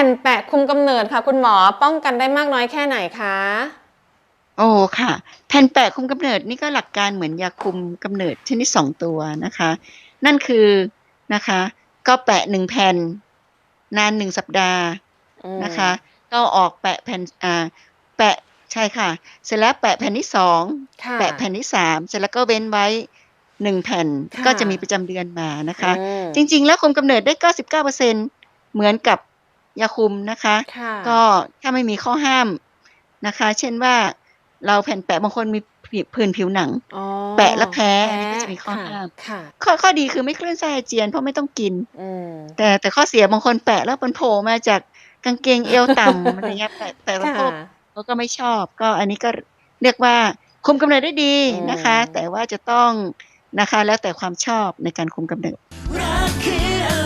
ผ่นแปะคุมกำเนิดค่ะ คุณหมอป้องกันได้มากน้อยแค่ไหนคะโอ้ค่ะ แผ่นแปะคุมกำเนิดนี่ก็หลักการเหมือนยาคุมกำเนิดชนิดสองตัวนะคะ นั่นคือนะคะ ก็แปะหนึ่งแผ่นนานหนึ่งสัปดาห์อืมนะคะก็ออกแปะแผ่นอ่าแปะใช่ค่ะ เสร็จแล้วแปะแผ่นที่สองค่ะแปะแผ่นที่สามเสร็จแล้วก็เว้นไว้หนึ่งแผ่นค่ะก็จะมีประจำเดือนมานะคะอืมจริง ๆ แล้วคุมกำเนิดได้99%เหมือนกับ ยาคุมนะคะค่ะก็ถ้าไม่มีข้อห้ามนะคะ เช่นว่าเราแผ่นแปะบางคนมีผิวผื่นผิวหนังอ๋อแปะแล้วแพ้อันนี้ก็จะมีข้อค่ะห้ามค่ะข้อข้อดีคือไม่คลื่นไส้อาเจียนเพราะไม่ต้องกินอืมแต่แต่ข้อเสียบางคนแปะแล้วมันโผล่มาจากกางเกงเอวต่ำอะไรเงี้ยแปะแปะสะค่ะโพกเขาก็ไม่ชอบ ก็อันนี้ก็เรียกว่าคุมกำเนิดได้ดีนะคะอืมแต่ว่าจะต้องนะคะแล้วแต่ความชอบในการคุมกำเนิดรักคือ